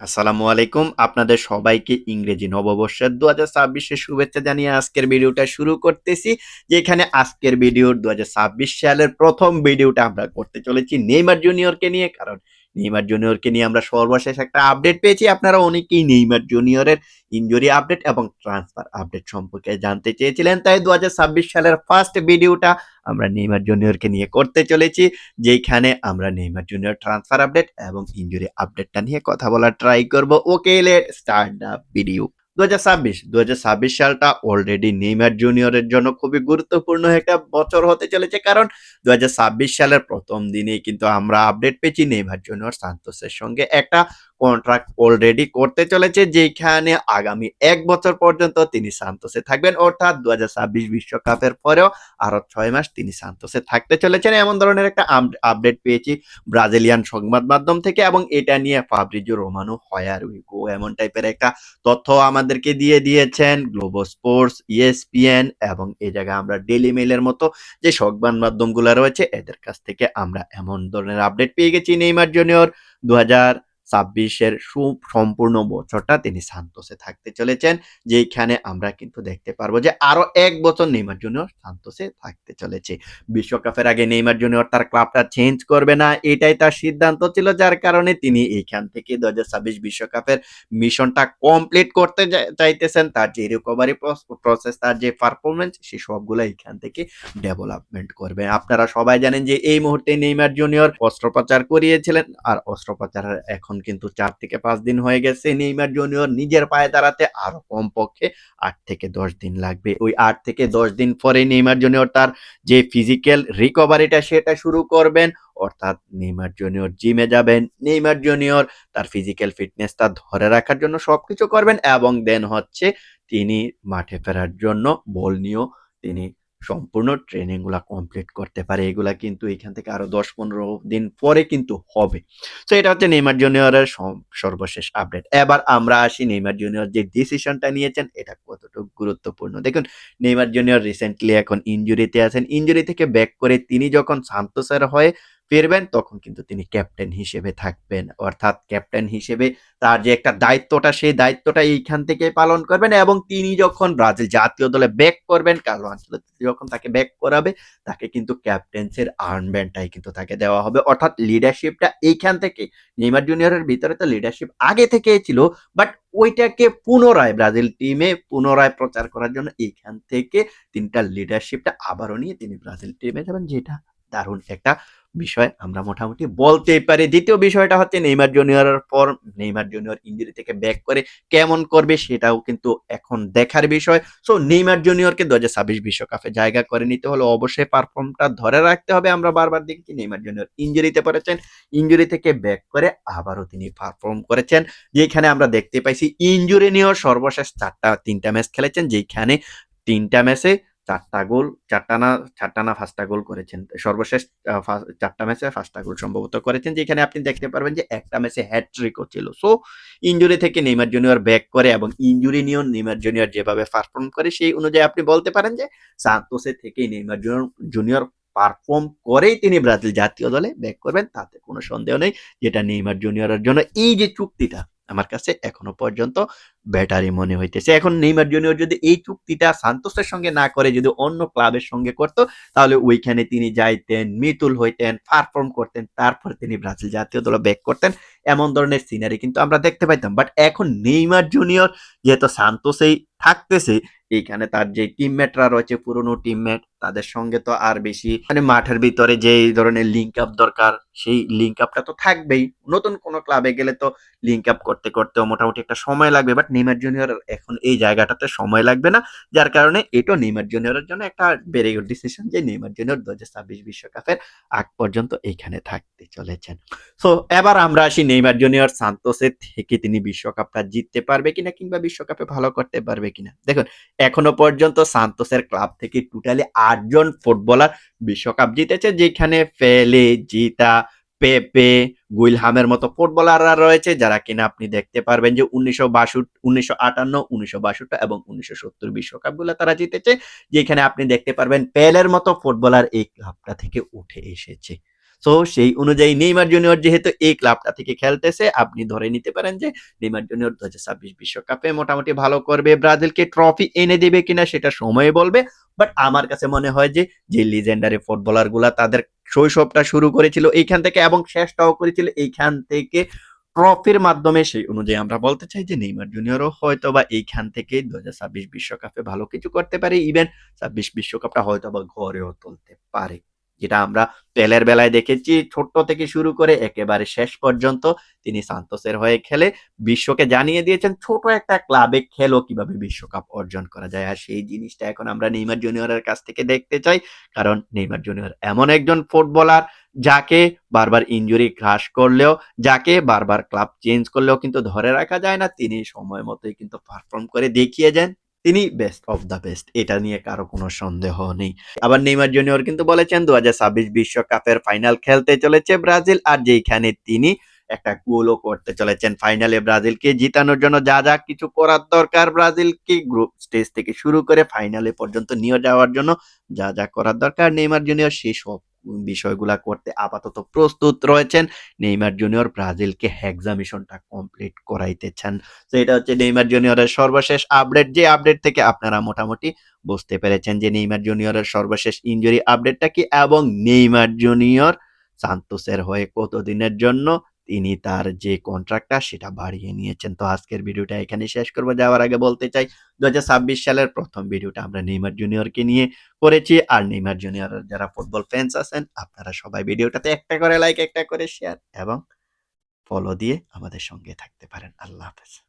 আসসালামু আলাইকুম। আপনাদের সবাইকে ইংরেজি নববর্ষের দু হাজার ছাব্বিশের শুভেচ্ছা জানিয়ে আজকের ভিডিওটা শুরু করতেছি, যেখানে আজকের ভিডিওর দু হাজার ছাব্বিশ সালের প্রথম ভিডিওটা আমরা করতে চলেছি নেইমার জুনিয়রকে নিয়ে। কারণ নেইমার জুনিয়রকে নিয়ে আমরা সর্বশেষ একটা আপডেট পেয়েছি। আপনারা অনেকেই নেইমার জুনিয়রের ইঞ্জুরি আপডেট এবং ট্রান্সফার আপডেট সম্পর্কে জানতে চেয়েছিলেন, তাই দু হাজার ছাব্বিশ সালের ফার্স্ট ভিডিওটা আমরা নেইমার জুনিয়রকে নিয়ে করতে চলেছি যেখানে আমরা নেইমার জুনিয়র ট্রান্সফার আপডেট এবং ইনজুরি আপডেটটা নিয়ে কথা বলার ট্রাই করব। Okay let start the video দু হাজার ছাব্বিশ দু হাজার ছাব্বিশ সালটা অলরেডি নেইমার জুনিয়রের জন্য খুবই গুরুত্বপূর্ণ একটা বছর হতে চলেছে। কারণ দু হাজার ছাব্বিশ সালের প্রথম দিনেই কিন্তু আমরা আপডেট পেয়েছি নেইমার জুনিয়র সান্তোসের সঙ্গে একটা কন্ট্রাক্ট অলরেডি করতে চলেছে যেখানে আগামী এক বছর পর্যন্ত তিনি সান্তোসে থাকবেন। অর্থাৎ দু হাজার ছাব্বিশ বিশ্বকাপের পরেও আরও ছয় মাস তিনি সান্তোসে থাকতে চলেছেন। এমন ধরনের একটা আপডেট পেয়েছি ব্রাজিলিয়ান সংবাদ মাধ্যম থেকে এবং এটা নিয়ে ফাব্রিজো রোমানো হয়ার উইগো এমন টাইপের একটা তথ্য আমাদেরকে দিয়ে দিয়েছেন গ্লোবো স্পোর্টস ইএসপিএন এবং এই জায়গায় আমরা ডেলি মেলের মতো যে সংবাদ মাধ্যমগুলো রয়েছে, এদের কাছ থেকে আমরা এমন ধরনের আপডেট পেয়ে গেছি। নেইমার জুনিয়র দু হাজার ছাব্বিশের সম্পূর্ণ বছরটা তিনি সান্তোসে থাকতে চলেছেন যেখানে আমরা কিন্তু দেখতে পারব যে আরও এক বছর নেইমার জুনিয়র সান্তোসে থাকতে চলেছে। বিশ্বকাপের আগে নেইমার জুনিয়র তার ক্লাবটা চেঞ্জ করবে না, এটাই তার সিদ্ধান্ত ছিল, যার কারণে তিনি এইখান থেকে দু ছাব্বিশ বিশ্বকাপের মিশনটা কমপ্লিট করতে চাইতেছেন। তার যে রিকভারি প্রসেস তার যে পারফরমেন্স সে সবগুলো এইখান থেকে ডেভেলপমেন্ট করবে। আপনারা সবাই জানেন যে এই মুহূর্তে নেইমার জুনিয়র অস্ত্রোপচার করিয়েছিলেন, আর অস্ত্রোপচারের এখন কিন্তু চার থেকে পাঁচ দিন হয়ে গেছে। নেইমার জুনিয়র নিজের পায়ে দাঁড়াতে আরও কমপক্ষে আট থেকে দশ দিন লাগবে। ওই আট থেকে দশ দিন পরে নেইমার জুনিয়র তার যে ফিজিক্যাল রিকভারিটা সেটা শুরু করবেন। অর্থাৎ নেইমার জুনিয়র জিমে যাবেন। নেইমার জুনিয়র তার ফিজিক্যাল ফিটনেসটা ধরে রাখার জন্য সবকিছু করবেন এবং দেন হচ্ছে তিনি মাঠে ফেরার জন্য বল নিয়েও তিনি সম্পূর্ণ ট্রেনিংগুলো কমপ্লিট করতে পারে, এগুলা কিন্তু এখান থেকে আরও দশ পনেরো দিন পরে কিন্তু হবে। তো এটা হচ্ছে নেইমার জুনিয়রের সর্বশেষ আপডেট এবার আমরা আসি নেইমার জুনিয়র যে ডিসিশনটা নিয়েছেন, এটা কতটুকু গুরুত্বপূর্ণ। দেখুন, নেইমার জুনিয়র রিসেন্টলি এখন ইঞ্জুরিতে আছেন। ইঞ্জুরি থেকে ব্যাক করে তিনি যখন সান্তোসের হয়ে ফিরবেন, তখন কিন্তু তিনি ক্যাপ্টেন হিসেবে থাকবেন। অর্থাৎ ক্যাপ্টেন হিসেবে তার যে একটা দায়িত্বটা, সেই দায়িত্বটা এইখান থেকে পালন করবেন এবং তিনি যখন ব্রাজিল জাতীয় দলে ব্যাক করবেন কালো আঞ্চলিক যখন তাকে ব্যাক করাবে, তাকে কিন্তু ক্যাপ্টেন্সের আর্নব্যান্ডটাই কিন্তু তাকে দেওয়া হবে। অর্থাৎ লিডারশিপটা এইখান থেকে, নেইমার জুনিয়রের ভিতরে তো লিডারশিপ আগে থেকে ছিল বাট ওইটাকে পুনরায় ব্রাজিল টিমে পুনরায় প্রচার করার জন্য এইখান থেকে তিনটা লিডারশিপটা আবারও নিয়ে তিনি ব্রাজিল টিমে যাবেন, যেটা দারুণ একটা বিষয় আমরা মোটামুটি বলতেই পারি। দ্বিতীয় বিষয়টা হচ্ছে নেইমার জুনিয়রের পর নেইমার জুনিয়র ইঞ্জুরি থেকে ব্যাক করে কেমন করবে সেটাও কিন্তু এখন দেখার বিষয়। সো নেইমার জুনিয়রকে দু হাজার ছাব্বিশ বিশ্বকাপে জায়গা করে নিতে হলে অবশ্যই পারফর্মটা ধরে রাখতে হবে। আমরা বারবার দেখছি নেইমার জুনিয়র ইঞ্জুরিতে পড়েছেন। ইঞ্জুরি থেকে ব্যাক করে আবারও তিনি পারফর্ম করেছেন। যেখানে আমরা দেখতে পাইছি ইঞ্জুরি নিয়েও সর্বশেষ চারটা, তিনটা ম্যাচ খেলেছেন। যেখানে তিনটা ম্যাচে চারটা গোল, চারটা না চারটা না পাঁচটা গোল করেছেন। সর্বশেষ চারটা ম্যাচে পাঁচটা গোল সম্ভবত করেছেন, যেখানে আপনি দেখতে পারবেন যে একটা ম্যাচে হ্যাট্রিকও ছিল। সো ইঞ্জুরি থেকে নেইমার জুনিয়র ব্যাক করে এবং ইঞ্জুরি নিয়েও নেইমার জুনিয়র যেভাবে পারফর্ম করে, সেই অনুযায়ী আপনি বলতে পারেন যে সান্তোসে থেকেই নেইমার জুনিয়র জুনিয়র পারফর্ম করেই তিনি ব্রাজিল জাতীয় দলে ব্যাক করবেন। তাতে কোনো সন্দেহ নেই, যেটা নেইমার জুনিয়রের জন্য এই যে চুক্তিটা আমার কাছে এখনও পর্যন্ত ব্যাটারি মনে হইতেছে। এখন নেইমার জুনিয়র যদি এই চুক্তিটা সান্তোসের সঙ্গে না করে, যদি অন্য ক্লাবের সঙ্গে করতো, তাহলে ওইখানে তিনি যাইতেন, মিতুল হইতেন, পারফর্ম করতেন, তারপর তিনি ব্রাজিল জাতীয় দল ব্যাক করতেন। এমন ধরনের সিনারি কিন্তু আমরা দেখতে পাইতাম। বাট এখন নেইমার জুনিয়র যেহেতু সান্তোসেই থাকতেছে। এইখানে তার যে টিমমেটরা রয়েছে, পুরনো টিমমেট তাদের সঙ্গে তো আর বেশি মানে মাঠের ভিতরে যে ধরনের লিঙ্ক আপ দরকার, সেই লিঙ্ক আপটা তো থাকবেই। নতুন কোনো ক্লাবে গেলে তো লিঙ্ক আপ করতে করতেও মোটামুটি একটা সময় লাগবে বাট নেইমার জুনিয়র এখন এই জায়গাটাতে সময় লাগবে না, যার কারণে এটাও নেইমার জুনিয়রের জন্য একটা ভেরি গুড ডিসিশন যে নেইমার জুনিয়র দু হাজার ছাব্বিশ বিশ্বকাপের আগ পর্যন্ত এইখানে থাকতে চলেছেন। সো এবার আমরা আসি নেইমার জুনিয়র সান্তোসের থেকে তিনি বিশ্বকাপটা জিততে পারবে কিনা কিংবা বিশ্বকাপে ভালো করতে পারবে কিনা। দেখুন, এখনও পর্যন্ত সান্তোসের ক্লাব থেকে টোটালি আটজন ফুটবলার বিশ্বকাপ জিতেছে, যেখানে ফেলে জিতা, পেপে, গুইলহামের মতো ফুটবলাররা রয়েছে, যারা কিনা আপনি দেখতে পারবেন যে উনিশশো বাষট্টি, উনিশশো আটান্ন, উনিশশো বাষট্টি এবং উনিশশো সত্তর বিশ্বকাপগুলো তারা জিতেছে, যেখানে আপনি দেখতে পারবেন পেলের মতো ফুটবলার এই ক্লাবটা থেকে উঠে এসেছে। সো সেই অনুযায়ী নেইমার জুনিয়র যেহেতু এই ক্লাবটা থেকে খেলতেছে, আপনি ধরে নিতে পারেন যে নেইমার জুনিয়র দু হাজার ছাব্বিশ বিশ্বকাপে মোটামুটি ভালো করবে। ব্রাজিলকে ট্রফি এনে দেবে কিনা সেটা সময় বলবে। বাট আমার কাছে মনে হয় যে যে লিজেন্ডারি ফুটবলারগুলা তাদের শৈশবটা শুরু করেছিল এইখান থেকে এবং শেষটাও করেছিল এইখান থেকে ট্রফির মাধ্যমে। সেই অনুযায়ী আমরা বলতে চাই যে নেইমার জুনিয়রও হয়তো বা এইখান থেকে দু বিশ্বকাপে ভালো কিছু করতে পারে। ইভেন ছাব্বিশ বিশ্বকাপটা হয়তো বা ঘরেও তুলতে পারে। যেটা আমরা পেলের বেলায় দেখেছি, ছোট্ট থেকে শুরু করে একেবারে শেষ পর্যন্ত তিনি সান্তোসের হয়ে খেলে বিশ্বকে জানিয়ে দিয়েছেন, ছোট একটা ক্লাবে খেলো কীভাবে বিশ্বকাপ অর্জন করা যায়। আর সেই জিনিসটা এখন আমরা নেইমার জুনিয়রের কাছ থেকে দেখতে চাই, কারণ নেইমার জুনিয়র এমন একজন ফুটবলার যাকে বারবার ইনজুরি গ্রাস করলেও, যাকে বারবার ক্লাব চেঞ্জ করলেও কিন্তু ধরে রাখা যায় না। তিনি সময় মতোই কিন্তু পারফর্ম করে দেখিয়ে যান। তিনি বেস্ট অফ দ্য বেস্ট এটা নিয়ে কারও কোনো সন্দেহ নেই। আবার নেইমার জুনিয়র কিন্তু বলেছেন দু বিশ্বকাপের ফাইনাল খেলতে চলেছে ব্রাজিল, আর যেখানে তিনি একটা গোলও করতে চলেছেন। ফাইনালে ব্রাজিলকে জিতানোর জন্য যা যা কিছু করার দরকার, ব্রাজিলকে গ্রুপ স্টেজ থেকে শুরু করে ফাইনালে পর্যন্ত নিয়ে যাওয়ার জন্য যা যা করার দরকার। নেইমার জুনিয়র সেই সব বিষয়গুলা করতে আপাতত প্রস্তুত রয়েছেন। নেইমার জুনিয়র ব্রাজিলকে হেক্সামিশনটা কমপ্লিট করাইতে চান তো এটা হচ্ছে নেইমার জুনিয়রের সর্বশেষ আপডেট যে আপডেট থেকে আপনারা মোটামুটি বুঝতে পেরেছেন যে নেইমার জুনিয়রের সর্বশেষ ইঞ্জুরি আপডেটটা কি এবং নেইমার জুনিয়র সান্তোসের হয়ে কতদিনের জন্য তিনি তার যে কন্ট্রাক্টটা সেটা বাড়িয়ে নিয়েছেন। তো আজকের ভিডিওটা এখানে শেষ করব। যাওয়ার আগে বলতে চাই দু হাজার ছাব্বিশ সালের প্রথম ভিডিওটা আমরা নেইমার জুনিয়রকে নিয়ে করেছি। আর নেইমার জুনিয়র যারা ফুটবল ফ্যান্স আছেন, আপনারা সবাই ভিডিওটাতে একটা করে লাইক একটা করে শেয়ার এবং ফলো দিয়ে আমাদের সঙ্গে থাকতে পারেন। আল্লাহ হাফেজ।